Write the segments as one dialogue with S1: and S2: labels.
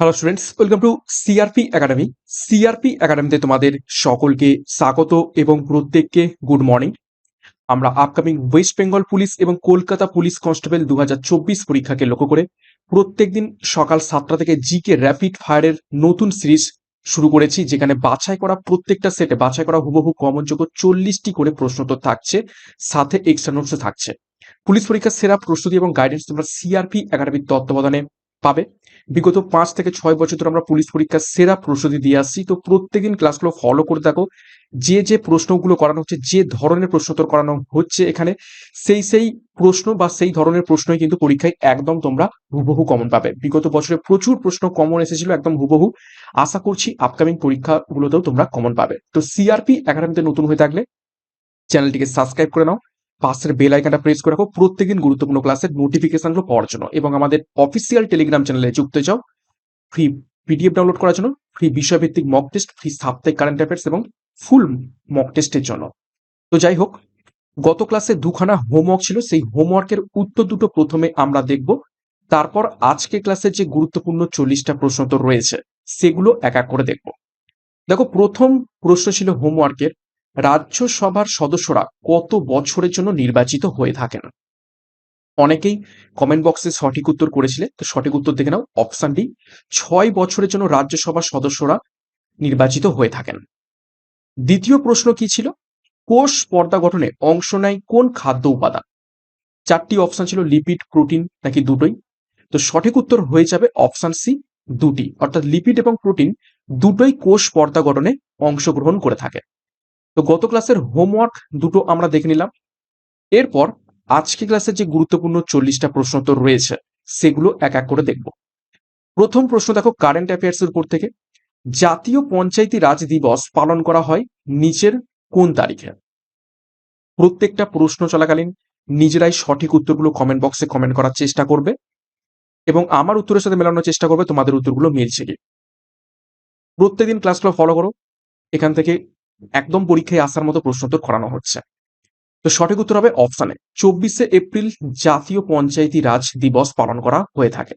S1: Hello students welcome to CRP Academy CRP একাডেমিতে তোমাদের সকলকে স্বাগত এবং প্রত্যেককে গুড মর্নিং আমরা আপকামিং ওয়েস্ট বেঙ্গল পুলিশ এবং কলকাতা পুলিশ কনস্টেবল দু পরীক্ষাকে লক্ষ্য করে প্রত্যেকদিন সকাল সাতটা থেকে জিকে র্যাপিড ফায়ারের নতুন সিরিজ শুরু করেছি, যেখানে বাছাই করা প্রত্যেকটা সেটে বাছাই করা হুবহু কমনযোগ্য চল্লিশটি করে প্রশ্ন তো থাকছে, সাথে এক্সট্রা নোটসও থাকছে। পুলিশ পরীক্ষার সেরা প্রস্তুতি এবং গাইডেন্স তোমরা সিআরপি একাডেমির তত্ত্বাবধানে পাবে। বিগত পাঁচ থেকে ছয় বছর ধরে আমরা পুলিশ পরীক্ষার সেরা প্রস্তুতি দিয়ে আসছি। তো প্রত্যেকদিন ক্লাসগুলো ফলো করে দেখো। যে যে প্রশ্নগুলো করানো হচ্ছে, যে ধরনের প্রশ্নোত্তর করানো হচ্ছে এখানে, সেই সেই প্রশ্ন বা সেই ধরনের প্রশ্নই কিন্তু পরীক্ষায় একদম তোমরা হুবহু কমন পাবে। বিগত বছরে প্রচুর প্রশ্ন কমন এসেছিল একদম হুবহু। আশা করছি আপকামিং পরীক্ষাগুলোতেও তোমরা কমন পাবে। তো সিআরপি একাডেমিতে নতুন হয়ে থাকলে চ্যানেলটিকে সাবস্ক্রাইব করে নাও। পাশের বেল আইকনটা প্রেস করে রাখো। প্রত্যেকদিন গুরুত্বপূর্ণ ক্লাসের নোটিফিকেশনগুলো পাওয়ার জন্য এবং আমাদের অফিসিয়াল টেলিগ্রাম চ্যানেলে যুক্ত যাও। ফ্রি পিডিএফ ডাউনলোড করার জন্য ফ্রি বিষয়ভিত্তিক মক টেস্ট ফ্রি সাপ্তাহিক কারেন্ট অ্যাফেয়ার্স এবং ফুল মক টেস্টের জন্য। তো যাই হোক, গত ক্লাসে দুখানা হোমওয়ার্ক ছিল, সেই হোমওয়ার্কের উত্তর দুটো প্রথমে আমরা দেখব। তারপর আজকে ক্লাসের যে গুরুত্বপূর্ণ চল্লিশটা প্রশ্ন তো রয়েছে, সেগুলো এক এক করে দেখব। দেখো, প্রথম প্রশ্ন ছিল হোমওয়ার্কের রাজ্যসভার সদস্যরা কত বছরের জন্য নির্বাচিত হয়ে থাকেন? অনেকেই কমেন্ট বক্সে সঠিক উত্তর করেছিলে, তো সঠিক উত্তর দেখে নাও অপশন ডি ছয় বছরের জন্য রাজ্যসভার সদস্যরা নির্বাচিত হয়ে থাকেন। দ্বিতীয় প্রশ্ন কি ছিল? কোষ পর্দা গঠনে অংশ নেয় কোন খাদ্য উপাদান? চারটি অপশন ছিল লিপিড প্রোটিন নাকি দুটোই? তো সঠিক উত্তর হয়ে যাবে অপশান সি দুটি। অর্থাৎ লিপিড এবং প্রোটিন দুটোই কোষ পর্দা গঠনে অংশগ্রহণ করে থাকে। তো গত ক্লাসের হোমওয়ার্ক দুটো আমরা দেখে নিলাম। এরপর আজকে ক্লাসের যে গুরুত্বপূর্ণ চল্লিশটা প্রশ্নোত্তর রয়েছে, সেগুলো এক এক করে দেখব। প্রথম প্রশ্ন দেখো কারেন্ট অ্যাফেয়ার্স এর উপর থেকে, জাতীয় পঞ্চায়েতি রাজ দিবস পালন করা হয় নিচের কোন তারিখে? প্রত্যেকটা প্রশ্ন চলাকালীন নিজেরাই সঠিক উত্তরগুলো কমেন্ট বক্সে কমেন্ট করার চেষ্টা করবে এবং আমার উত্তরের সাথে মেলানোর চেষ্টা করবে, তোমাদের উত্তরগুলো মিলছে কি? প্রত্যেকদিন ক্লাসগুলো ফলো করো, এখান থেকে একদম পরীক্ষায় আসার মতো প্রশ্নোত্তর করানো হচ্ছে। তো সঠিক উত্তর হবে অপশানে চব্বিশে এপ্রিল জাতীয় পঞ্চায়েতি রাজ দিবস পালন করা হয়ে থাকে।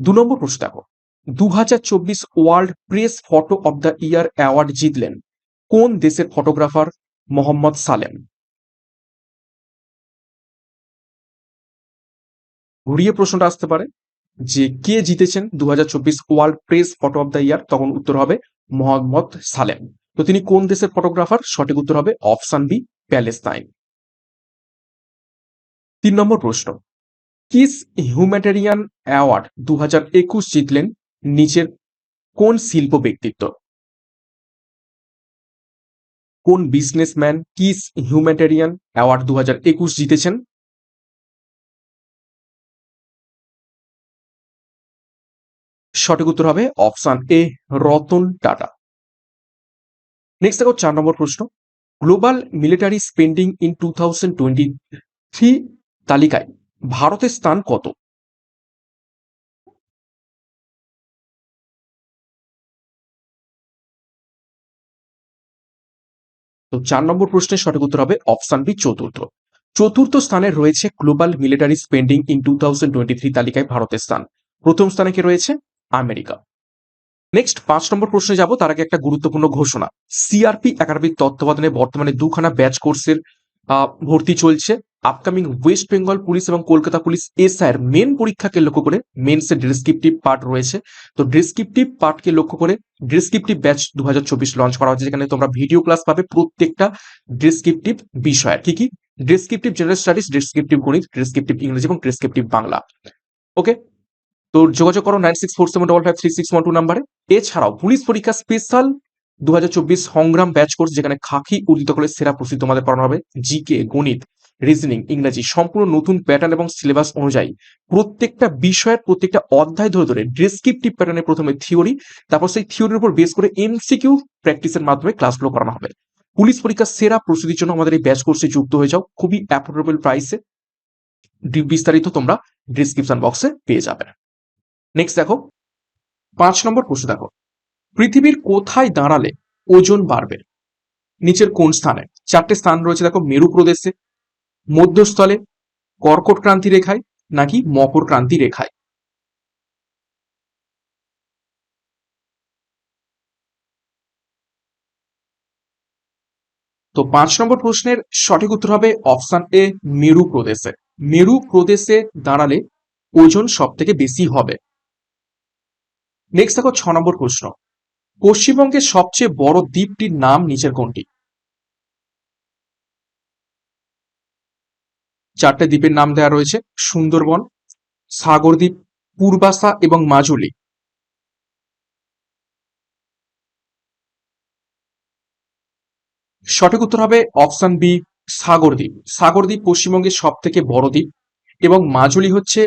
S1: দু নম্বর প্রশ্ন দেখো। দু World Press Photo of the Year award জিতলেন কোন দেশের ফটোগ্রাফার মোহাম্মদ সালেম? ঘুরিয়ে প্রশ্নটা আসতে পারে যে কে জিতেছেন দু হাজার চব্বিশ World Press Photo of the Year? তখন উত্তর হবে মোহাম্মদ সালেম। তো তিনি কোন দেশের ফটোগ্রাফার সঠিক উত্তর হবে অপশন বি, প্যালেস্তাইন। তিন নম্বর প্রশ্ন। কিস হিউম্যাটেরিয়ান অ্যাওয়ার্ড দু হাজার একুশ জিতলেন নিচের কোন শিল্প ব্যক্তিত্ব? কোন বিজনেসম্যান কিস হিউম্যাটেরিয়ান অ্যাওয়ার্ড দু হাজার একুশ জিতেছেন? সঠিক উত্তর হবে option A, Ratan Tata. Next দেখো চার নম্বর প্রশ্ন। Global military spending in two thousand twenty three তালিকায় ভারতের স্থান কত? তো চার নম্বর প্রশ্নের সঠিক উত্তর হবে অপশন বি চতুর্থ। চতুর্থ স্থানে রয়েছে global military spending in two thousand twenty three তালিকায় ভারতের স্থান। প্রথম স্থানে কে রয়েছে? আমেরিকা। নেক্সট পাঁচ নম্বর প্রশ্নে যাব, তার আগে একটা গুরুত্বপূর্ণ ঘোষণা। সিআরপি একাডেমির তত্ত্বাবধানে বর্তমানে দুখানা ব্যাচ কোর্সের ভর্তি চলছে। আপকামিং ওয়েস্ট বেঙ্গল পুলিশ এবং কলকাতা পুলিশ এসআইয়ের মেন পরীক্ষাকে লক্ষ্য করে মেন্সের ডিসক্রিপটিভ পার্ট রয়েছে। তো ডিসক্রিপটিভ পার্টকে লক্ষ্য করে ডিসক্রিপটিভ ব্যাচ দু হাজার চব্বিশ লঞ্চ করা হয়েছে, যেখানে তোমরা ভিডিও ক্লাস পাবে প্রত্যেকটা ডিসক্রিপটিভ বিষয়ের। কি কি? ডিসক্রিপটিভ জেনারেল স্টাডিজ ডিসক্রিপটিভ গণিত ডিসক্রিপটিভ ইংরেজি এবং ডিসক্রিপটিভ বাংলা। ওকে তো যোগাযোগ করো nine six four five six নাম্বারে এছাড়াও পুলিশ পরীক্ষা স্পেশাল দু সংগ্রাম ব্যাচ কোর্স যেখানে খাকি উদিত করে সেরা প্রস্তুতি তোমাদের পড়ানো হবে। জিকে গণিত রিজনিং ইংরেজি সম্পূর্ণ নতুন প্যাটার্ন এবং সিলেবাস অনুযায়ী। প্রত্যেকটা বিষয়ের প্রত্যেকটা অধ্যায় ধরে ধরে ডেসক্রিপটিভ প্যাটার্নে প্রথমে থিওরি তারপর সেই থিওরির উপর বেস করে এমসিকিউ প্র্যাকটিসের মাধ্যমে ক্লাসগুলো করানো হবে। পুলিশ পরীক্ষার সেরা প্রস্তুতির জন্য আমাদের এই ব্যাচ কোর্সে যুক্ত হয়ে যাও। খুবই অ্যাফোর্ডেবল প্রাইসে বিস্তারিত তোমরা ডিসক্রিপশন বক্সে পেয়ে যাবে। নেক্সট দেখো, পাঁচ নম্বর প্রশ্ন দেখো। পৃথিবীর কোথায় দাঁড়ালে ওজন বাড়বে? নিচের কোন স্থানে? চারটে স্থান রয়েছে দেখো, মেরু প্রদেশে, মধ্যস্থলে কর্কট ক্রান্তি রেখায় নাকি মকর ক্রান্তি রেখায়? তো পাঁচ নম্বর প্রশ্নের সঠিক উত্তর হবে অপশান এ, মেরু প্রদেশে। মেরু প্রদেশে দাঁড়ালে ওজন সব থেকে বেশি হবে। নেক্সট দেখো ছ নম্বর প্রশ্ন। পশ্চিমবঙ্গের সবচেয়ে বড় দ্বীপটির নাম নিচের কোনটি? চারটে দ্বীপের নাম দেওয়া রয়েছে, সুন্দরবন সাগরদ্বীপ পূর্বাসা এবং মাজুলি। সঠিক উত্তর হবে অপশন বি সাগরদ্বীপ সাগরদ্বীপ পশ্চিমবঙ্গের সব থেকে বড় দ্বীপ এবং মাজুলি হচ্ছে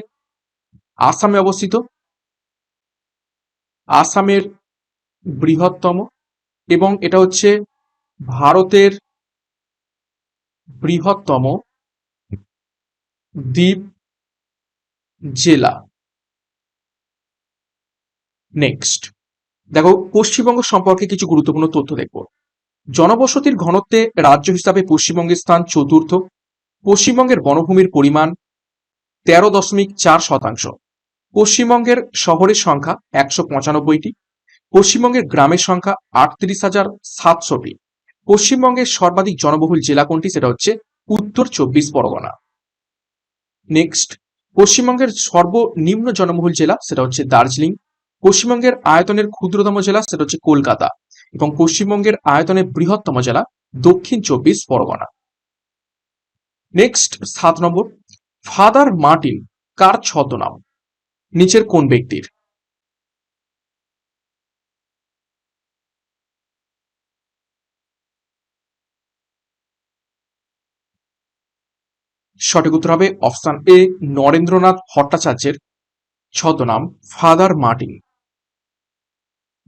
S1: আসামে অবস্থিত। আসামের বৃহত্তম এবং এটা হচ্ছে ভারতের বৃহত্তম দ্বীপ জেলা। নেক্সট দেখো, পশ্চিমবঙ্গ সম্পর্কে কিছু গুরুত্বপূর্ণ তথ্য দেখব। জনবসতির ঘনত্বে রাজ্য হিসাবে পশ্চিমবঙ্গের স্থান চতুর্থ, পশ্চিমবঙ্গের বনভূমির পরিমাণ তেরো দশমিক চার শতাংশ। পশ্চিমবঙ্গের শহরের সংখ্যা একশো পঁচানব্বইটি, পশ্চিমবঙ্গের গ্রামের সংখ্যা আটত্রিশ হাজার সাতশোটি, পশ্চিমবঙ্গের সর্বাধিক জনবহুল জেলা কোনটি সেটা হচ্ছে উত্তর চব্বিশ পরগনা। নেক্সট পশ্চিমবঙ্গের সর্বনিম্ন জনবহুল জেলা সেটা হচ্ছে দার্জিলিং, পশ্চিমবঙ্গের আয়তনের ক্ষুদ্রতম জেলা সেটা হচ্ছে কলকাতা এবং পশ্চিমবঙ্গের আয়তনের বৃহত্তম জেলা দক্ষিণ চব্বিশ পরগনা। নেক্সট সাত নম্বর, ফাদার মার্টিন কার ছদ্মনাম? নিচের কোন ব্যক্তির? সঠিক উত্তর হবে অপশন এ, নরেন্দ্রনাথ ভট্টাচার্যের ছদ্মনাম ফাদার মার্টিন।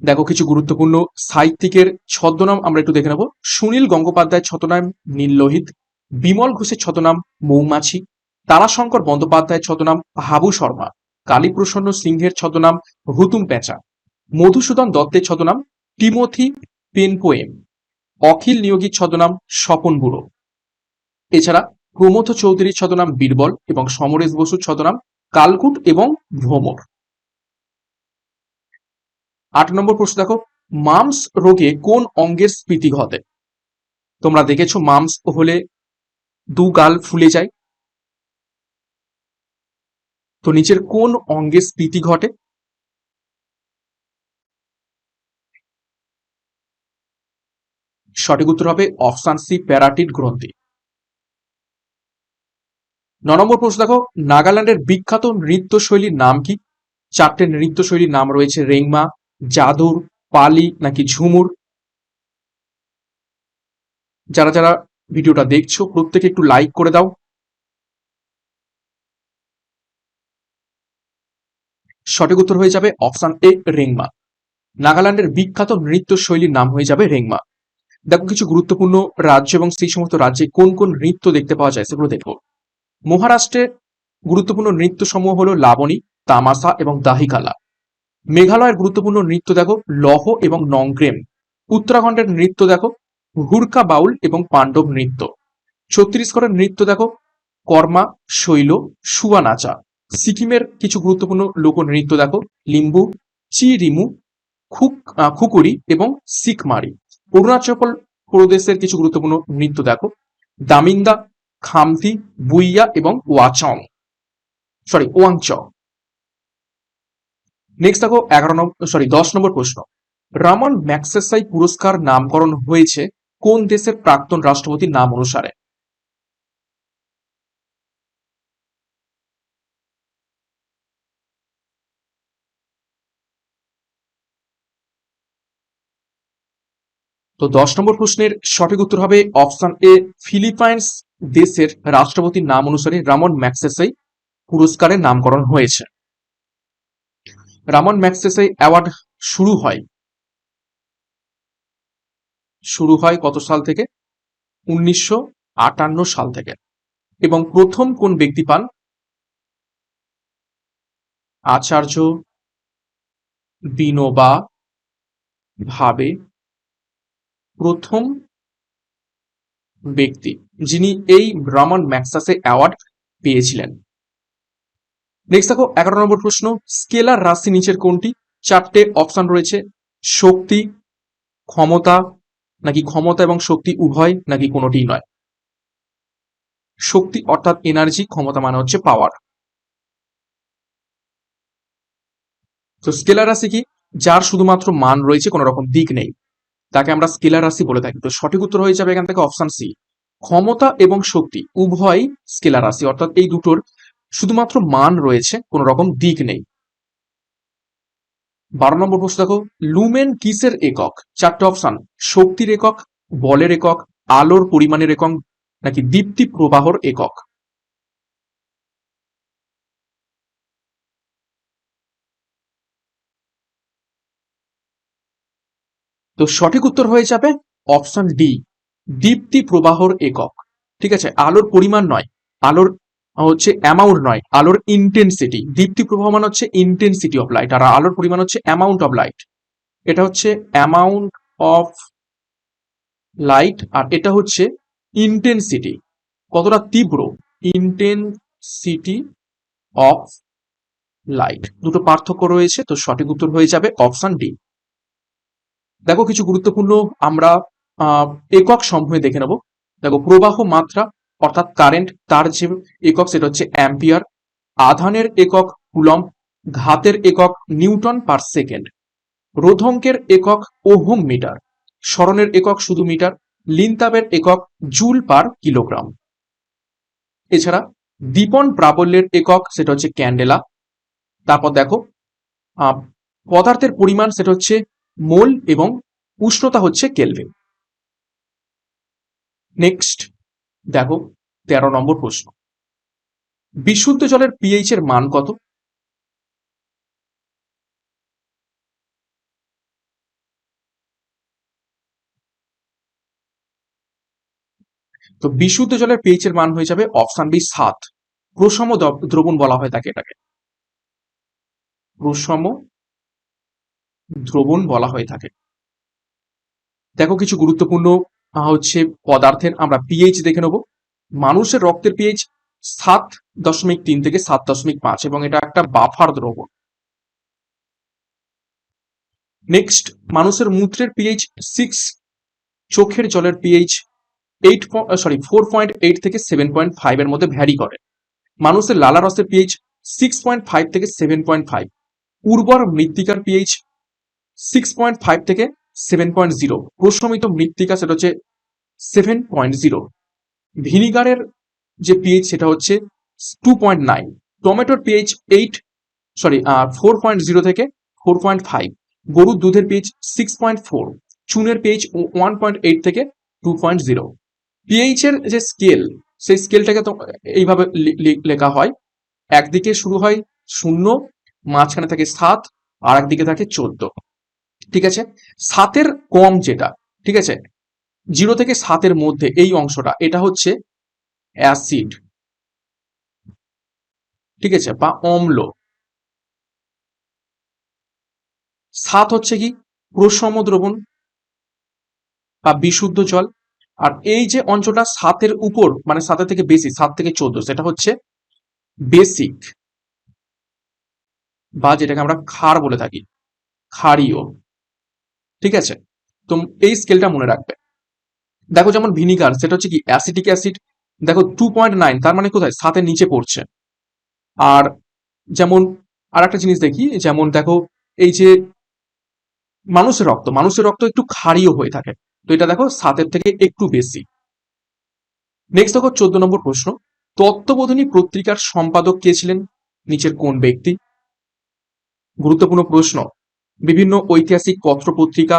S1: দেখো কিছু গুরুত্বপূর্ণ সাহিত্যিকের ছদ্মনাম আমরা একটু দেখে নেব। সুনীল গঙ্গোপাধ্যায়ের ছদ্মনাম নীললোহিত বিমল ঘোষের ছদ্মনাম মৌমাছি, তারাশঙ্কর বন্দ্যোপাধ্যায়ের ছদ্মনাম হাবু শর্মা। কালীপ্রসন্ন সিংহের ছদ্মনাম হুতুম পেঁচা, মধুসূদন দত্তের ছদ্মনাম টিমোথি পেনপোয়েম, অখিল নিয়োগীর ছদ্মনাম স্বপন বুড়ো। এছাড়া প্রমথ চৌধুরীর ছদ্মনাম বীরবল এবং সমরেশ বসুর ছদ্মনাম কালকুট এবং ভ্রমর। আট নম্বর প্রশ্ন দেখো, মামস রোগে কোন অঙ্গের স্ফীতি ঘটে? তোমরা দেখেছ মামস হলে দু গাল ফুলে যায় তো নিচের কোন অঙ্গে স্ফীতি ঘটে? সঠিক উত্তর হবে অপশান প্যারাটিড গ্রন্থি। ন নম্বর প্রশ্ন দেখো, নাগাল্যান্ডের বিখ্যাত নৃত্যশৈলীর নাম কি? চারটে নৃত্যশৈলীর নাম রয়েছে, রেংমা, জাদুর, পালি নাকি ঝুমুর? যারা যারা ভিডিওটা দেখছ, প্রত্যেকে একটু লাইক করে দাও। সঠিক উত্তর হয়ে যাবে অপশন এ, রেংমা। নাগাল্যান্ডের বিখ্যাত নৃত্য শৈলীর নাম হয়ে যাবে রেংমা। দেখো কিছু গুরুত্বপূর্ণ রাজ্য এবং সেই সমস্ত রাজ্যে কোন কোন নৃত্য দেখতে পাওয়া যায় সেগুলো দেখো মহারাষ্ট্রে গুরুত্বপূর্ণ নৃত্য সমূহ হলো লাবণী, তামাশা এবং দাহিকালা। মেঘালয়ের গুরুত্বপূর্ণ নৃত্য দেখো, লহ এবং নংগ্রেম উত্তরাখণ্ডের নৃত্য দেখো হুরকা বাউল এবং পাণ্ডব নৃত্য। ছত্তিশগড়ের নৃত্য দেখো, কর্মা, শৈল সুয়া নাচা সিকিমের কিছু গুরুত্বপূর্ণ লোকনৃত্য দেখো, লিম্বু চি রিমু খুক খুকুরি এবং সিকমারি। অরুণাচল প্রদেশের কিছু গুরুত্বপূর্ণ নৃত্য দেখো, দামিন্দা, খামতি, বুইয়া এবং ওয়াচং। সরি ওয়াংচ। নেক্সট দেখো, এগারো নম্বর সরি দশ নম্বর প্রশ্ন। রামন ম্যাক্সেসাই পুরস্কার নামকরণ হয়েছে কোন দেশের প্রাক্তন রাষ্ট্রপতির নাম অনুসারে? তো দশ নম্বর প্রশ্নের সঠিক উত্তর হবে অপশন এ, ফিলিপাইন্স দেশের রাষ্ট্রপতির নাম অনুসারে রামন ম্যাক্সেসাই পুরস্কারের নামকরণ হয়েছে। রামন ম্যাক্সেসাই অ্যাওয়ার্ড শুরু হয়। শুরু হয় কত সাল থেকে? উনিশশো আটান্ন সাল থেকে। এবং প্রথম কোন ব্যক্তি পান? আচার্য বিনোবা ভাবে প্রথম ব্যক্তি যিনি এই ব্রাহ্মণ ম্যাক্সাসে অ্যাওয়ার্ড পেয়েছিলেন। নেক্সট দেখো, এগারো নম্বর প্রশ্ন স্কেলার রাশি নিচের কোনটি? চারটে অপশন রয়েছে, শক্তি, ক্ষমতা, নাকি ক্ষমতা এবং শক্তি উভয়, নাকি কোনোটিই নয়। শক্তি অর্থাৎ এনার্জি ক্ষমতা মানে হচ্ছে পাওয়ার তো স্কেলার রাশি কি? যার শুধুমাত্র মান রয়েছে কোনো রকম দিক নেই। তাকে আমরা স্কেলার রাশি বলে থাকি। তো সঠিক উত্তর হয়ে যাবে এখান থেকে অপশন সি। ক্ষমতা এবং শক্তি, উভয় স্কেলার রাশি অর্থাৎ এই দুটোর শুধুমাত্র মান রয়েছে, কোনো রকম দিক নেই। বারো নম্বর প্রশ্ন দেখো, লুমেন কিসের একক? চারটে অপশন, শক্তির একক, বলের একক, আলোর পরিমাণের একক, নাকি দীপ্তি প্রবাহর একক? তো সঠিক উত্তর হয়ে যাবে অপশন ডি, দীপ্তি প্রবাহর একক। ঠিক আছে? আলোর পরিমাণ নয়, আলোর হচ্ছে অ্যামাউন্ট নয়, আলোর ইন্টেন্সিটি দীপ্তি প্রবাহ মানে হচ্ছে ইন্টেন্সিটি অফ লাইট আর আলোর পরিমাণ হচ্ছে অ্যামাউন্ট অফ লাইট এটা হচ্ছে অ্যামাউন্ট অফ লাইট আর এটা হচ্ছে ইন্টেন্সিটি কতটা তীব্র? ইন্টেন্সিটি অফ লাইট দুটো পার্থক্য রয়েছে, তো সঠিক উত্তর হয়ে যাবে অপশন ডি। দেখো কিছু গুরুত্বপূর্ণ আমরা একক সমূহে দেখে নেব। দেখো প্রবাহ মাত্রা, অর্থাৎ কারেন্ট তার যে একক, সেটা হচ্ছে অ্যাম্পিয়ার আধানের একক কুলম ঘাতের একক, নিউটন পার সেকেন্ড রোধঙ্কের একক, ওহম মিটার, স্মরণের একক শুধু মিটার, লিনতাবের একক, জুল পার কিলোগ্রাম এছাড়া দীপন প্রাবল্যের একক, সেটা হচ্ছে ক্যান্ডেলা তারপর দেখো পদার্থের পরিমাণ, সেটা হচ্ছে মোল এবং উষ্ণতা হচ্ছে কেলভিন। নেক্সট, দেখো, তেরো নম্বর প্রশ্ন। বিশুদ্ধ জলের পিএইচ এর মান কত? তো বিশুদ্ধ জলের পিএইচ এর মান হয়ে যাবে অপশন বি সাত। প্রসম দ্রবণ বলা হয় তাকে এটাকে। প্রসম দ্রবণ বলা হয়ে থাকে। দেখো কিছু গুরুত্বপূর্ণ হচ্ছে পদার্থের, আমরা পিএইচ দেখে নেব। মানুষের রক্তের পিএইচ সাত দশমিক তিন থেকে সাত দশমিক পাঁচ এবং এটা একটা বাফার দ্রবণ। নেক্সট মানুষের মূত্রের পিএইচ সিক্স চোখের জলের pH eight sorry four point eight থেকে সেভেন পয়েন্ট ফাইভ এর মধ্যে ভ্যারি করে। মানুষের লালা রসের পিএইচ সিক্স পয়েন্ট ফাইভ থেকে সেভেন পয়েন্ট ফাইভ উর্বর মৃত্তিকার পিএইচ সিক্স পয়েন্ট ফাইভ থেকে সেভেন পয়েন্ট জিরো প্রশমিত মৃত্তিকা সেটা হচ্ছে সেভেন পয়েন্ট জিরো ভিনিগারের যে পিএইচ সেটা হচ্ছে টু পয়েন্ট নাইন টমেটোর pH eight sorry four point zero থেকে ফোর পয়েন্ট ফাইভ গরুর দুধের পিএইচ সিক্স পয়েন্ট ফোর চুনের পিএইচ ওয়ান পয়েন্ট এইট থেকে টু পয়েন্ট জিরো পিএইচ এর যে স্কেল সেই স্কেলটাকে তো এইভাবে লেখা হয়। একদিকে শুরু হয় শূন্য, মাঝখানে থাকে সাত আর একদিকে থাকে চোদ্দ। ঠিক আছে? সাতের কম যেটা, ঠিক আছে? জিরো থেকে সাতের মধ্যে এই অংশটা, এটা হচ্ছে অ্যাসিড, ঠিক আছে? বা অম্ল। সাত হচ্ছে কি? প্রসম দ্রবণ বা বিশুদ্ধ জল। আর এই যে অঞ্চলটা সাতের উপর মানে সাতের থেকে বেশি, সাত থেকে চোদ্দ, সেটা হচ্ছে বেসিক বা যেটাকে আমরা ক্ষার বলে থাকি, ক্ষারীয়। ঠিক আছে? তো এই স্কেলটা মনে রাখবে। দেখো যেমন ভিনিগার সেটা হচ্ছে কি অ্যাসিটিক অ্যাসিড দেখো টু পয়েন্ট নাইন তার মানে কোথায়? সাথে নিচে পড়ছে। আর যেমন আর একটা জিনিস দেখি, যেমন দেখো এই যে মানুষের রক্ত মানুষের রক্ত একটু ক্ষারীয় হয়ে থাকে। তো এটা দেখো সাতের থেকে একটু বেশি। নেক্সট দেখো চোদ্দ নম্বর প্রশ্ন, তত্ত্ববোধনী পত্রিকার সম্পাদক কে ছিলেন? নিচের কোন ব্যক্তি? গুরুত্বপূর্ণ প্রশ্ন বিভিন্ন ঐতিহাসিক পত্র পত্রিকা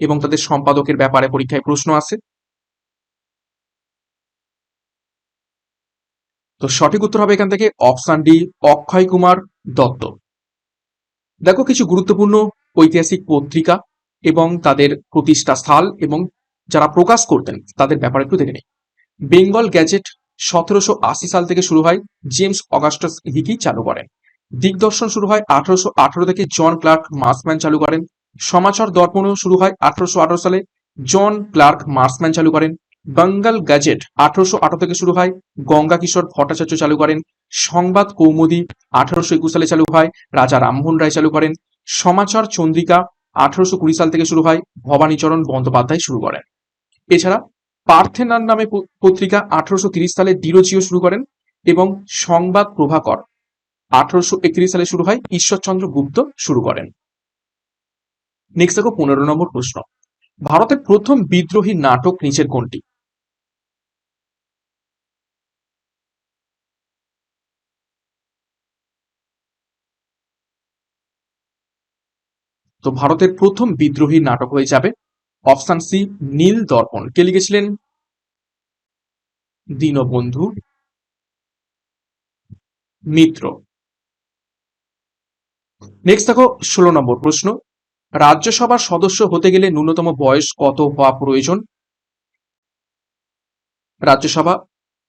S1: এবং তাদের সম্পাদকের ব্যাপারে পরীক্ষায় প্রশ্ন আসে তো সঠিক উত্তর হবে এখান থেকে অপশন ডি, অক্ষয় কুমার দত্ত। দেখো কিছু গুরুত্বপূর্ণ ঐতিহাসিক পত্রিকা এবং তাদের প্রতিষ্ঠা স্থল এবং যারা প্রকাশ করতেন তাদের ব্যাপারে একটু দেখে নিই। বেঙ্গল গ্যাজেট সতেরোশো আশি সাল থেকে শুরু হয়, জেমস অগাস্টাস হিকি চালু করেন। দিগদর্শন শুরু হয় আঠারোশো আঠারো থেকে জন ক্লার্ক মার্সম্যান চালু করেন। সমাচার দর্পণও শুরু হয় আঠারোশো আঠারো সালে। জন ক্লার্ক মার্সম্যান চালু করেন। বাঙ্গাল গ্যাজেট আঠারোশো আঠারো থেকে শুরু হয়। গঙ্গা কিশোর ভট্টাচার্য চালু করেন। সংবাদ কৌমুদী আঠারোশো একুশ সালে চালু হয়। রাজা রামমোহন রায় চালু করেন। সমাচার চন্দ্রিকা আঠারোশো কুড়ি সাল থেকে শুরু হয়। ভবানীচরণ বন্দ্যোপাধ্যায় শুরু করেন। এছাড়া পার্থেনার নামে পত্রিকা আঠারোশো সালে ডিরোজিও শুরু করেন এবং সংবাদ প্রভাকর আঠারোশো একত্রিশ সালে শুরু হয় ঈশ্বরচন্দ্র গুপ্ত শুরু করেন। নেক্সট দেখো পনেরো নম্বর প্রশ্ন। ভারতের প্রথম বিদ্রোহী নাটক নিচের কোনটি? তো ভারতের প্রথম বিদ্রোহী নাটক হয়ে যাবে অপশন সি, নীল দর্পণ। কে লিখেছিলেন? দীনবন্ধু মিত্র। নেক্সট দেখো, ষোলো নম্বর প্রশ্ন। রাজ্যসভার সদস্য হতে গেলে ন্যূনতম বয়স কত হওয়া প্রয়োজন? রাজ্যসভা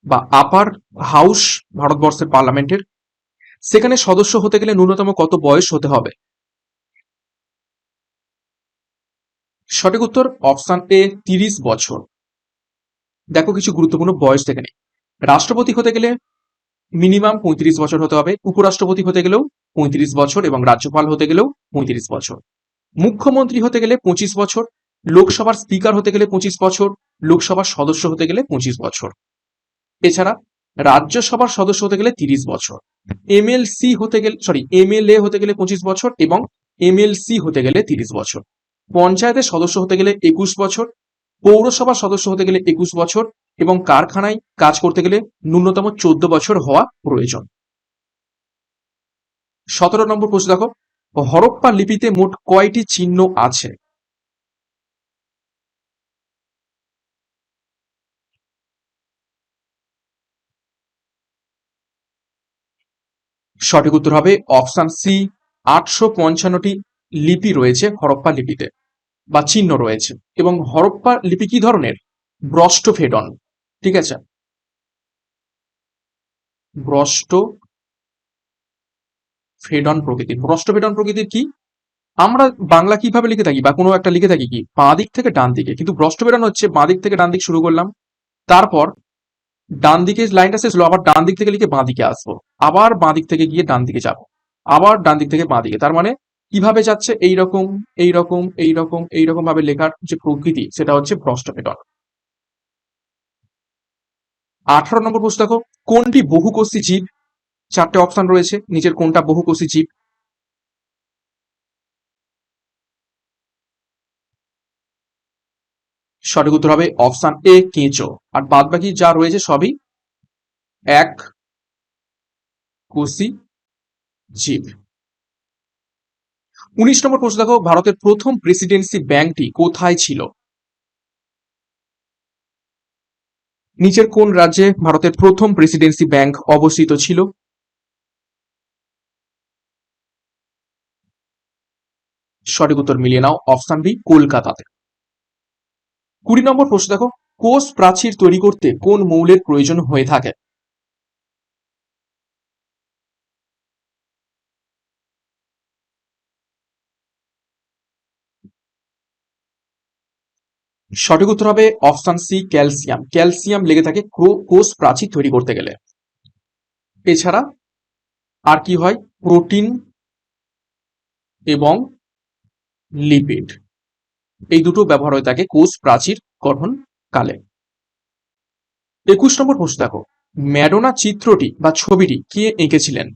S1: বা আপার হাউস ভারতবর্ষের পার্লামেন্টের সেখানে সদস্য হতে গেলে ন্যূনতম কত বয়স হতে হবে? সঠিক উত্তর অপশন এ তিরিশ বছর। দেখো কিছু গুরুত্বপূর্ণ বয়স নেই রাষ্ট্রপতি হতে গেলে মিনিমাম পঁয়ত্রিশ বছর হতে হবে। উপরাষ্ট্রপতি হতে গেলেও পঁয়ত্রিশ বছর এবং রাজ্যপাল হতে গেলেও পঁয়ত্রিশ বছর। মুখ্যমন্ত্রী হতে গেলে পঁচিশ বছর, লোকসভার স্পিকার হতে গেলে পঁচিশ বছর, লোকসভার সদস্য হতে গেলে পঁচিশ বছর। এছাড়া রাজ্যসভার সদস্য হতে গেলে তিরিশ বছর। এমএলসি হতে গেলে সরি এমএলএ হতে গেলে পঁচিশ বছর এবং এমএলসি হতে গেলে তিরিশ বছর। পঞ্চায়েতের সদস্য হতে গেলে একুশ বছর, পৌরসভার সদস্য হতে গেলে একুশ বছর এবং কারখানায় কাজ করতে গেলে ন্যূনতম চোদ্দ বছর হওয়া প্রয়োজন। সতেরো নম্বর প্রশ্ন দেখো। হরপ্পা লিপিতে মোট কয়টি চিহ্ন আছে? সঠিক উত্তর হবে অপশন সি, আটশো পঞ্চান্নটি লিপি রয়েছে হরপ্পা লিপিতে বা চিহ্ন রয়েছে। এবং হরপ্পা লিপি কি ধরনের? ব্রষ্টফেডন। ঠিক আছে? ব্রষ্ট ফেডন প্রকৃতির। ব্রষ্টফেডন প্রকৃতির কি? আমরা বাংলা কীভাবে লিখে থাকি বা কোনো একটা লিখে থাকি কি? বাঁ দিক থেকে ডান দিকে। কিন্তু ব্রষ্টফেডন হচ্ছে, বাঁ দিক থেকে ডান দিক শুরু করলাম। তারপর ডান দিকে লাইনটা শেষ হলো, আবার ডান দিক থেকে লিখে বাঁ দিকে আসব। আবার বাঁ দিক থেকে গিয়ে ডান দিকে যাব। আবার ডান দিক থেকে বাঁ দিকে। তার মানে কীভাবে যাচ্ছে? এই রকম এই রকম এই রকম এই রকম ভাবে লেখার যে প্রকৃতি, সেটা হচ্ছে ব্রষ্টফেডন আঠারো নম্বর প্রশ্ন দেখো। কোনটি বহুকোষী জীব চারটে অপশন রয়েছে, নিচের কোনটা বহুকোষী জীব? সঠিক উত্তর হবে অপশন এ কেঁচো। আর বাদ বাকি যা রয়েছে সবই এক কোষী জীব। উনিশ নম্বর প্রশ্ন দেখো, ভারতের প্রথম প্রেসিডেন্সি ব্যাংকটি কোথায় ছিল? নিচের কোন রাজ্যে ভারতের প্রথম প্রেসিডেন্সি ব্যাংক অবস্থিত ছিল? সঠিক উত্তর মিলিয়ে নাও অপশন বি কলকাতাতে। কুড়ি নম্বর প্রশ্ন দেখো, কোষ প্রাচীর তৈরি করতে কোন মৌলের প্রয়োজন হয়ে থাকে? সঠিক উত্তর হবে অপশন সি ক্যালসিয়াম ক্যালসিয়াম লেগে থাকে কোষ প্রাচীর তৈরি করতে গেলে। এছাড়া আর কি হয়? প্রোটিন এবং লিপিড। এই দুটো ব্যবহার হয়ে থাকে কোষ প্রাচীর গঠন কালে। একুশ নম্বর প্রশ্ন দেখো, ম্যাডোনা চিত্রটি বা ছবিটি কে এঁকেছিলেন?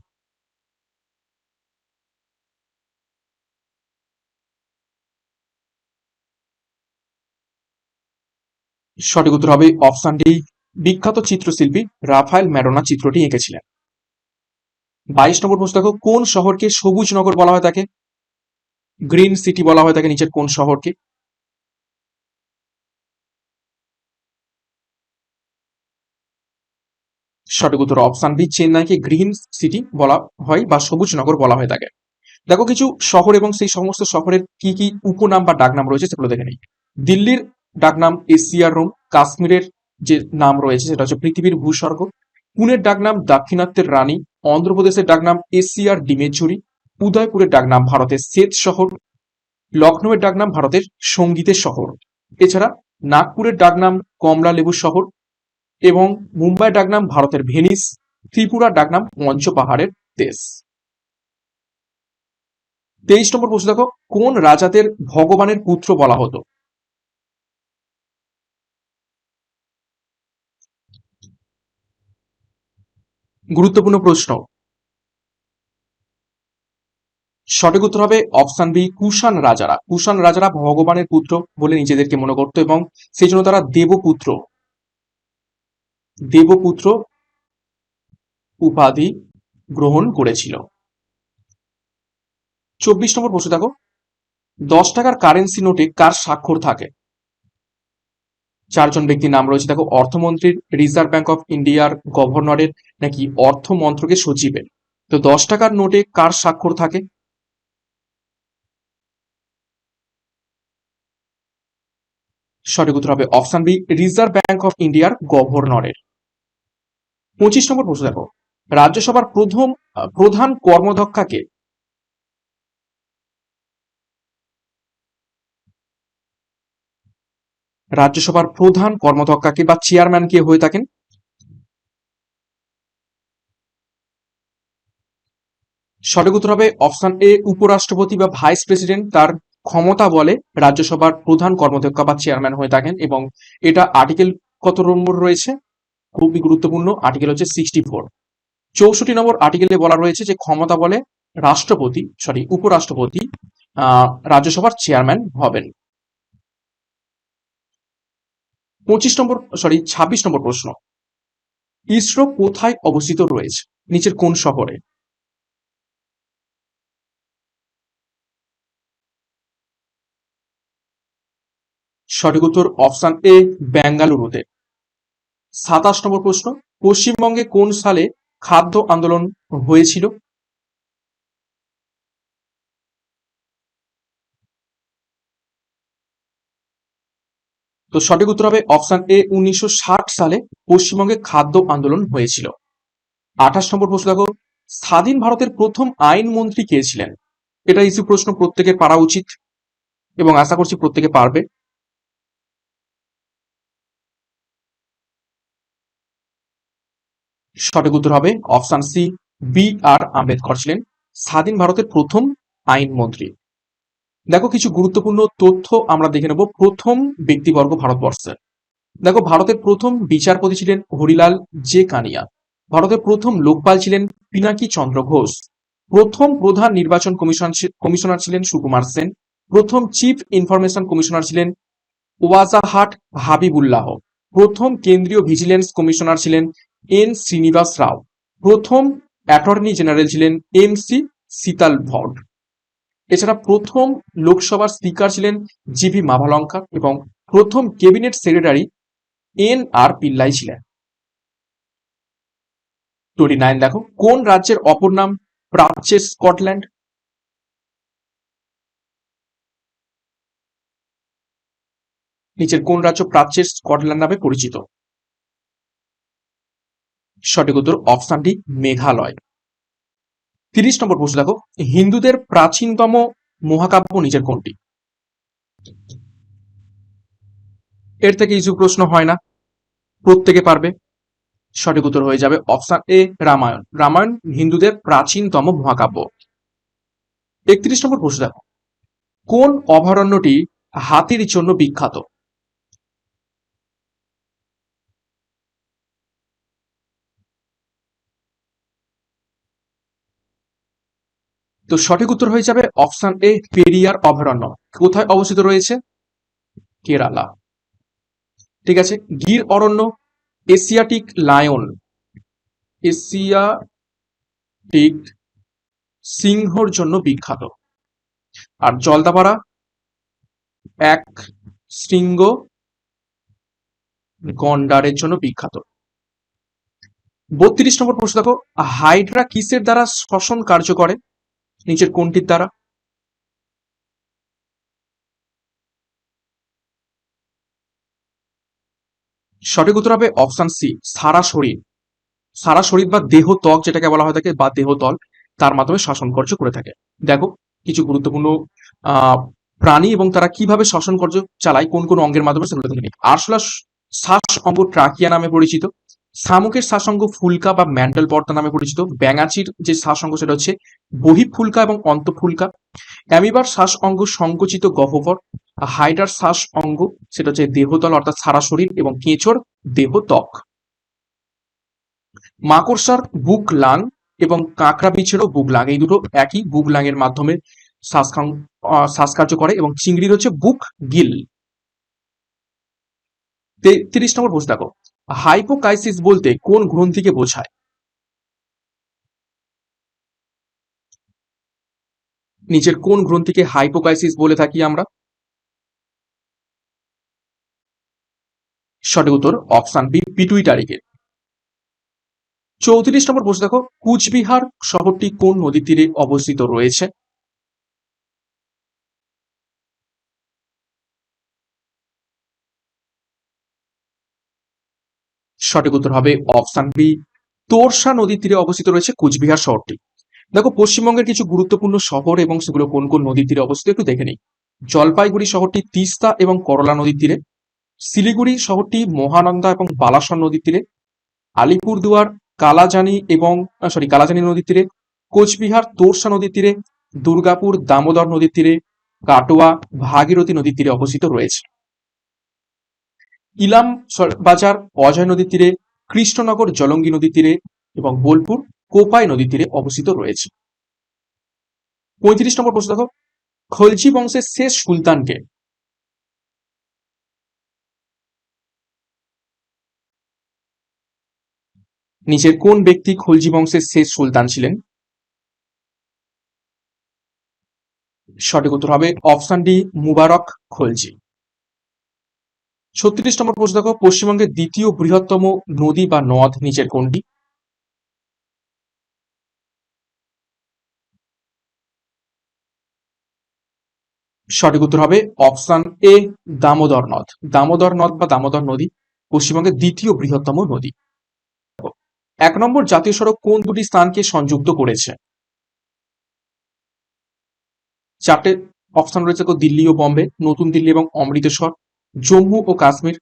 S1: সঠিক উত্তর হবে অপশন ডি, বিখ্যাত চিত্রশিল্পী রাফায়েল ম্যাডোনা চিত্রটি এঁকেছিলেন। বাইশ নম্বর প্রশ্ন দেখো, কোন শহরকে সবুজ নগর বলা হয় তাকে? গ্রিন সিটি বলা হয় তাকে, নিচের কোন শহরকে? সঠিক উত্তর অপশন বি, চেন্নাইকে গ্রিন সিটি বলা হয় বা সবুজ নগর বলা হয় তাকে। দেখো কিছু শহর এবং সেই সমস্ত শহরের কি কি উপনাম বা ডাকনাম রয়েছে সেগুলো দেখে নেই। দিল্লির ডাকনাম এশিয়ার রোম, কাশ্মীরের যে নাম রয়েছে সেটা হচ্ছে পৃথিবীর ভূস্বর্গ। পুনের ডাকনাম দাক্ষিণাত্যের রানী, অন্ধ্রপ্রদেশের ডাকনাম এশিয়ার ডিমের উদয়পুরের ডাকনাম ভারতের সেত শহর লখনৌয়ের ডাকনাম ভারতের সঙ্গীতের শহর। এছাড়া নাগপুরের ডাকনাম কমলা লেবু শহর এবং মুম্বাই ডাকনাম ভারতের ভেনিস, ত্রিপুরার ডাকনাম পঞ্চ পাহাড়ের দেশ। তেইশ নম্বর প্রশ্ন দেখো, কোন রাজাদের ভগবানের পুত্র বলা হতো? গুরুত্বপূর্ণ প্রশ্ন। সঠিক উত্তর হবে অপশন বি, কুষাণ রাজারা। কুষাণ রাজারা ভগবানের পুত্র বলে নিজেদেরকে মনে করত এবং সেই জন্য তারা দেবপুত্র। দেবপুত্র উপাধি গ্রহণ করেছিল। চব্বিশ নম্বর প্রশ্ন দেখো। দশ টাকার কারেন্সি নোটে কার স্বাক্ষর থাকে? চারজন ব্যক্তির নাম রয়েছে। দেখো অর্থমন্ত্রীর রিজার্ভ ব্যাংক অফ ইন্ডিয়ার গভর্নরের নাকি অর্থ মন্ত্রকের সচিবের। তো দশ টাকার নোটে কার স্বাক্ষর থাকে? সঠিক উত্তর হবে option B Reserve Bank of ইন্ডিয়ার গভর্নরের। পঁচিশ নম্বর প্রশ্ন দেখো। রাজ্যসভার প্রথম, প্রধান কর্মদক্ষাকে রাজ্যসভার প্রধান কর্মদক্ষাকে বা চেয়ারম্যান কে হয়ে থাকেন? সঠিক উত্তর হবে অপশন এ উপরাষ্ট্রপতি বা ভাইস প্রেসিডেন্ট তার ক্ষমতা বলে রাজ্যসভার প্রধান কর্মদক্ষ বা চেয়ারম্যান হয়ে থাকেন এবং এটা আর্টিকেল কত নম্বর রয়েছে? খুবই গুরুত্বপূর্ণ আর্টিকেল হচ্ছে সিক্সটি ফোর চৌষট্টি নম্বর আর্টিকেলে বলা রয়েছে যে ক্ষমতা বলে রাষ্ট্রপতি সরি উপরাষ্ট্রপতি রাজ্যসভার চেয়ারম্যান হবেন। পঁচিশ নম্বর সরি ছাব্বিশ নম্বর প্রশ্ন। ইসরো কোথায় অবস্থিত রয়েছে? নিচের কোন শহরে? সঠিক উত্তর অপশন এ, বেঙ্গালুরুতে। সাতাশ নম্বর প্রশ্ন, পশ্চিমবঙ্গে কোন সালে খাদ্য আন্দোলন হয়েছিল? তো সঠিক উত্তর হবে অপশন এ, উনিশশো ষাট সালে পশ্চিমবঙ্গে খাদ্য আন্দোলন হয়েছিল। আঠাশ নম্বর প্রশ্ন দেখো, স্বাধীন ভারতের প্রথম আইনমন্ত্রী কে ছিলেন? এটা ইস্যু প্রশ্ন প্রত্যেকের পারা উচিত এবং আশা করছি প্রত্যেকে পারবে। সঠিক উত্তর হবে option C, B R Ambedkar ছিলেন স্বাধীন ভারতের প্রথম আইনমন্ত্রী। দেখো কিছু গুরুত্বপূর্ণ তথ্য আমরা দেখে নেব প্রথম ব্যক্তিবর্গ ভারতবর্ষের দেখো ভারতের প্রথম বিচারপতি ছিলেন হরিলাল জে কানিয়া। ভারতের প্রথম লোকপাল ছিলেন পিনাকি চন্দ্র ঘোষ। প্রথম প্রধান নির্বাচন কমিশন কমিশনার ছিলেন সুকুমার সেন। প্রথম চিফ ইনফরমেশন কমিশনার ছিলেন ওয়াজাহাট হাবিবুল্লাহ। প্রথম কেন্দ্রীয় ভিজিলেন্স কমিশনার ছিলেন এন শ্রীনিবাস রাও, প্রথম অ্যাটর্নি জেনারেল ছিলেন এম সি সীতাল ভট। এছাড়া প্রথম লোকসভার স্পিকার ছিলেন জিভি মাভালঙ্কার এবং প্রথম cabinet secretary N R Pillai ছিলেন। টোয়েন্টি নাইন দেখো, কোন রাজ্যের অপর নাম প্রাচ্যের স্কটল্যান্ড? নিচের কোন রাজ্য প্রাচ্যের স্কটল্যান্ড নামে পরিচিত? সঠিক উত্তর অপশন ডি মেঘালয়। তিরিশ নম্বর প্রশ্ন দেখো, হিন্দুদের প্রাচীনতম মহাকাব্য নিচের কোনটি? এর থেকে কিছু প্রশ্ন হয় না, প্রত্যেকে পারবে। সঠিক উত্তর হয়ে যাবে অপশন এ, রামায়ণ। রামায়ণ হিন্দুদের প্রাচীনতম মহাকাব্য। একত্রিশ নম্বর প্রশ্ন দেখো, কোন অভয়ারণ্যটি হাতির জন্য বিখ্যাত? তো সঠিক উত্তর হয়ে যাবে অপশন এ পেরিয়ার অভয়ারণ্য। কোথায় অবস্থিত রয়েছে? কেরালা। ঠিক আছে, গির অরণ্য, এশিয়াটিক লায়ন। এশিয়াটিক সিংহর জন্য বিখ্যাত। আর জলদাপাড়া, এক শৃঙ্গ গন্ডারের জন্য বিখ্যাত। বত্রিশ নম্বর প্রশ্ন দেখো, হাইড্রা কিসের দ্বারা শ্বসন কার্য করে? নিচের কোনটির দ্বারা? সঠিক উত্তর হবে অপশন সি, সারা শরীর। সারা শরীর বা দেহ ত্বক যেটাকে বলা হয় থাকে বা দেহতল তার মাধ্যমে শ্বসন কার্য করে থাকে। দেখো, কিছু গুরুত্বপূর্ণ প্রাণী এবং তারা কীভাবে শ্বসন কার্য চালায়, কোন কোন অঙ্গের মাধ্যমে সেগুলো। আরশোলা শ্বাস অঙ্গ ট্রাকিয়া নামে পরিচিত। শামুকের শাসঙ্গ ফুলকা বা ম্যান্ডেল পর্দা নামে পরিচিত। ব্যাঙাচির যে শ্বাসঙ্গ সেটা হচ্ছে বহি ফুলকা এবং অন্ত ফুলকা। অ্যামিবার শ্বাস অঙ্গ সংকুচিত গহ্বর। হাইডার শ্বাস অঙ্গ সেটা হচ্ছে দেহতল অর্থাৎ সারা শরীর এবং কেঁচোর দেহ ত্বক মাকড়সার বুক লাং এবং কাঁকড়া বিছেরও বুক লাং, এই দুটো একই বুক লাং এর মাধ্যমে শ্বাসকার্য করে এবং চিংড়ির হচ্ছে বুক গিল। তেত্রিশ নম্বর প্রশ্ন দেখো। হাইপোকাইসিস বলতে কোন গ্রন্থিকে বোঝায়? নিচের কোন গ্রন্থিকে হাইপোকাইসিস বলে থাকি আমরা? সঠিক উত্তর অপশন বি পিটুইটারিকে চৌত্রিশ নম্বর প্রশ্ন দেখো, কুচবিহার শহরটি কোন নদীর তীরে অবস্থিত রয়েছে? সঠিক উত্তর হবে অপশন বি, তোরসা নদীর তীরে অবস্থিত রয়েছে কুচবিহার শহরটি। দেখো, পশ্চিমবঙ্গের কিছু গুরুত্বপূর্ণ শহর এবং সেগুলো কোন কোন নদীর তীরে অবস্থিত একটু দেখে নিই। জলপাইগুড়ি শহরটি তিস্তা এবং করলা নদীর তীরে, শিলিগুড়ি শহরটি মহানন্দা এবং বালাসন নদীর তীরে, আলিপুরদুয়ার, কালাজানি এবং সরি কালাজানি নদীর তীরে, কোচবিহার তোরসা নদীর তীরে, দুর্গাপুর দামোদর নদীর তীরে, কাটোয়া, ভাগীরথী নদীর তীরে অবস্থিত রয়েছে। ইলাম বাজার অজয় নদীর তীরে, কৃষ্ণনগর, জলঙ্গি নদীর তীরে এবং বোলপুর, কোপাই নদীর তীরে অবস্থিত রয়েছে। পঁয়ত্রিশ নম্বর প্রশ্ন দেখো। খলজি বংশের শেষ সুলতানকে নিচের কোন ব্যক্তি খলজি বংশের শেষ সুলতান ছিলেন? সঠিক উত্তর হবে অপশন ডি, মুবারক খলজি। ছত্রিশ নম্বর প্রশ্ন দেখো, পশ্চিমবঙ্গের দ্বিতীয় বৃহত্তম নদী বা নদ নিচের কোনটি? সঠিক উত্তর হবে অপশন এ, দামোদর নদ। দামোদর নদ বা দামোদর নদী পশ্চিমবঙ্গের দ্বিতীয় বৃহত্তম নদী। এক নম্বর জাতীয় সড়ক কোন দুটি স্থানকে সংযুক্ত করেছে? চারটে অপশন রয়েছে দিল্লি ও বম্বে, নতুন দিল্লি এবং অমৃতসর। জম্মু ও কাশ্মীর,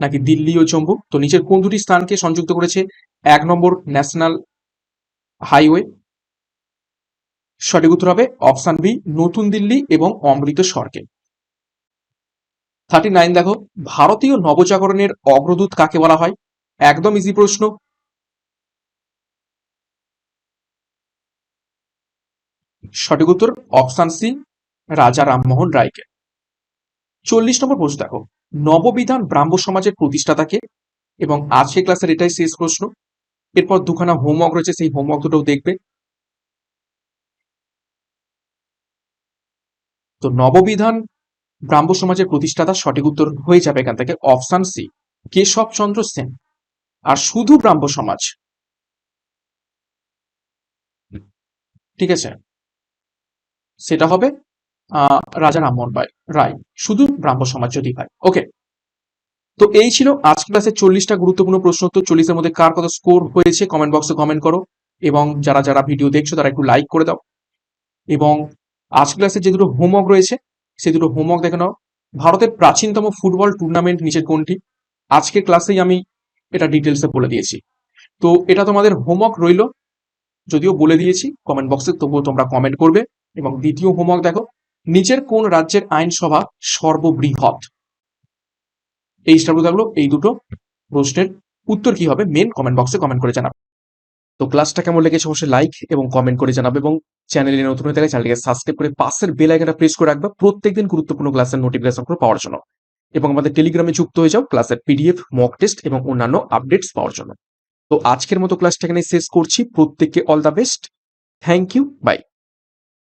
S1: নাকি দিল্লি ও জম্মু? তো নিচের কোন দুটি স্থানকে সংযুক্ত করেছে? এক নম্বর ন্যাশনাল হাইওয়ে। সঠিক উত্তর হবে অপশন বি, নতুন দিল্লি এবং অমৃতসরকে থার্টি নাইন, দেখো, ভারতীয় নবজাগরণের অগ্রদূত কাকে বলা হয়? একদম ইজি প্রশ্ন। সঠিক উত্তর অপশন সি, রাজা রামমোহন রায়কে। চল্লিশ নম্বর প্রশ্ন, দেখো, নববিধান ব্রাহ্ম সমাজের প্রতিষ্ঠাতাকে, এবং আজকে ক্লাসের এটাই শেষ প্রশ্ন। এরপর দুখানা হোমওয়ার্ক রয়েছে, সেই হোমওয়ার্ক দুটোও দেখবে। তো নববিধান ব্রাহ্ম সমাজের প্রতিষ্ঠাতা সঠিক উত্তর হয়ে যাবে এখান থেকে অপশন সি কেশবচন্দ্র সেন। আর শুধু ব্রাহ্ম সমাজ। ঠিক আছে? সেটা হবে রাজা রামমোহন রায় শুধু ব্রাহ্ম সমাজ যদি হয়। ওকে তো এই ছিল আজ ক্লাসের চল্লিশটা গুরুত্বপূর্ণ প্রশ্ন তো চল্লিশের মধ্যে কার কত স্কোর হয়েছে কমেন্ট বক্সে কমেন্ট করো। এবং যারা যারা ভিডিও দেখছ, তারা একটু লাইক করে দাও। এবং আজ ক্লাসে যে দুটো হোমওয়ার্ক রয়েছে, সেই দুটো হোমওয়ার্ক দেখে নাও। ভারতের প্রাচীনতম ফুটবল টুর্নামেন্ট নিচের কোনটি? আজকের ক্লাসেই আমি এটা ডিটেলসে বলে দিয়েছি। তো এটা তোমাদের হোমওয়ার্ক রইল। যদিও বলে দিয়েছি কমেন্ট বক্সে তবুও তোমরা কমেন্ট করবে। এবং দ্বিতীয় হোমওয়ার্ক দেখো। নিচের কোন রাজ্যের আইনসভা সর্ববৃহৎ। এই স্টারগুলো থাকল এই দুটো প্রশ্নের উত্তর কি হবে? মেন কমেন্ট বক্সে কমেন্ট করে জানাবে। তো ক্লাসটা কেমন লেগেছে? অবশ্যই লাইক এবং কমেন্ট করে জানাবে এবং চ্যানেলে নতুন হয়ে থাকে চ্যানেলকে সাবস্ক্রাইব করে পাশের বেল আইকনটা প্রেস করে রাখবে প্রত্যেকদিন গুরুত্বপূর্ণ ক্লাসের নোটিফিকেশন করে পাওয়ার জন্য। এবং আমাদের টেলিগ্রামে যুক্ত হয়ে যাও ক্লাসের পিডিএফ মক টেস্ট এবং অন্যান্য আপডেটস পাওয়ার জন্য। তো আজকের মতো ক্লাসটা এখানে শেষ করছি। প্রত্যেককে all the best thank you bye